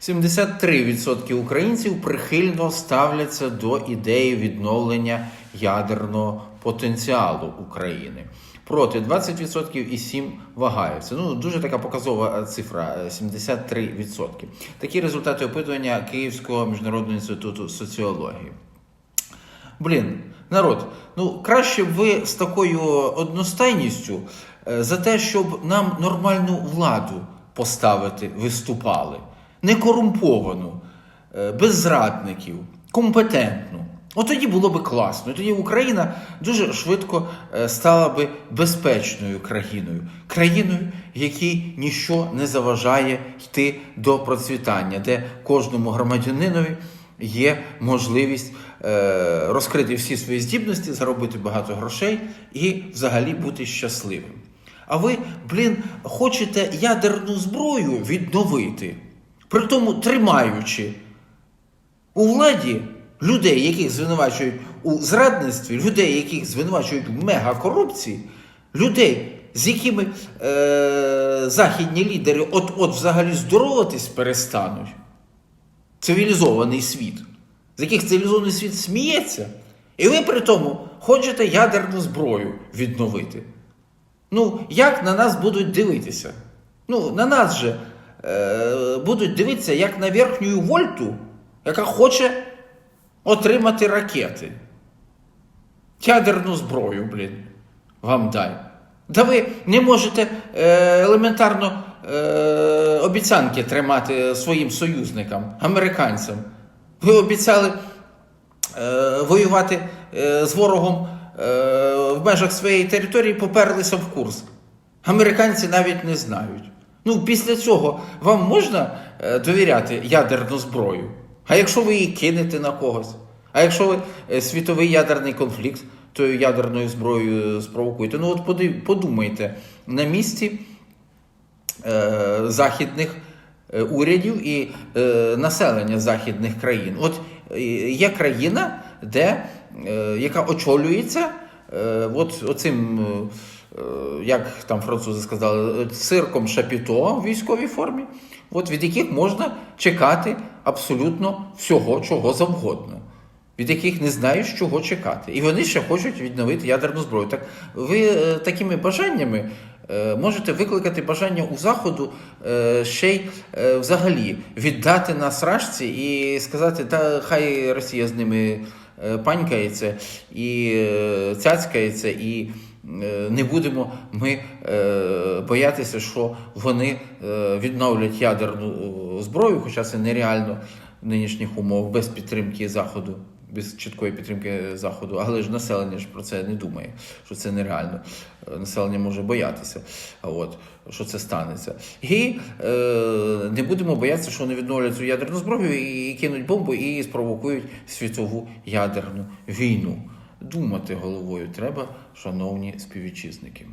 73% українців прихильно ставляться до ідеї відновлення ядерного потенціалу України. Проти 20% і 7 вагаються. Ну, дуже така показова е, цифра е, 73%. Такі результати опитування Київського міжнародного інституту соціології. Блін, народ, ну краще б ви з такою одностайністю е, за те, щоб нам нормальну владу поставити, виступали. Не корумповану, е, без зрадників, компетентну. От тоді було би класно. Тоді Україна дуже швидко е, стала би безпечною країною, країною, якій ніщо не заважає йти до процвітання, де кожному громадянинові є можливість е, розкрити всі свої здібності, заробити багато грошей і взагалі бути щасливим. А ви, блін, хочете ядерну зброю відновити, при тому тримаючи у владі людей, яких звинувачують у зрадництві, людей, яких звинувачують в мегакорупції, людей, з якими е, західні лідери от-от взагалі здороватись перестануть. Цивілізований світ, з яких цивілізований світ сміється, і ви при тому хочете ядерну зброю відновити. Ну, як на нас будуть дивитися? Ну, на нас же будуть дивитися як на верхню вольту, яка хоче отримати ракети. Ядерну зброю, блін, вам дай. Да ви не можете е, елементарно е, обіцянки тримати своїм союзникам, американцям. Ви обіцяли е, воювати е, з ворогом е, в межах своєї території, поперлися в Курск. Американці навіть не знають. Ну, після цього вам можна е, довіряти ядерну зброю. А якщо ви її кинете на когось? А якщо ви е, світовий ядерний конфлікт тою ядерною зброєю спровокуєте? Ну от подумайте, на місці е, західних е, урядів і е, населення західних країн. От є країна, де, е, яка очолюється от оцим, е, е, як там французи сказали, е, цирком Шапіто в військовій формі, от від яких можна чекати абсолютно всього, чого завгодно. Від яких не знаєш, чого чекати. І вони ще хочуть відновити ядерну зброю. Так ви е, такими бажаннями е, можете викликати бажання у Заходу е, ще й е, взагалі віддати нас рашці і сказати, та хай Росія з ними е, панькається і е, цяцькається, і е, не будемо ми е, боятися, що вони е, відновлять ядерну е, зброю, хоча це нереально в нинішніх умовах без підтримки Заходу. Без чіткої підтримки заходу, але ж населення ж про це не думає, що це нереально. Е, Населення може боятися, от що це станеться. І е, не будемо боятися, що вони відновлять цю ядерну зброю і кинуть бомбу і спровокують світову ядерну війну. Думати головою треба, шановні співвітчизники.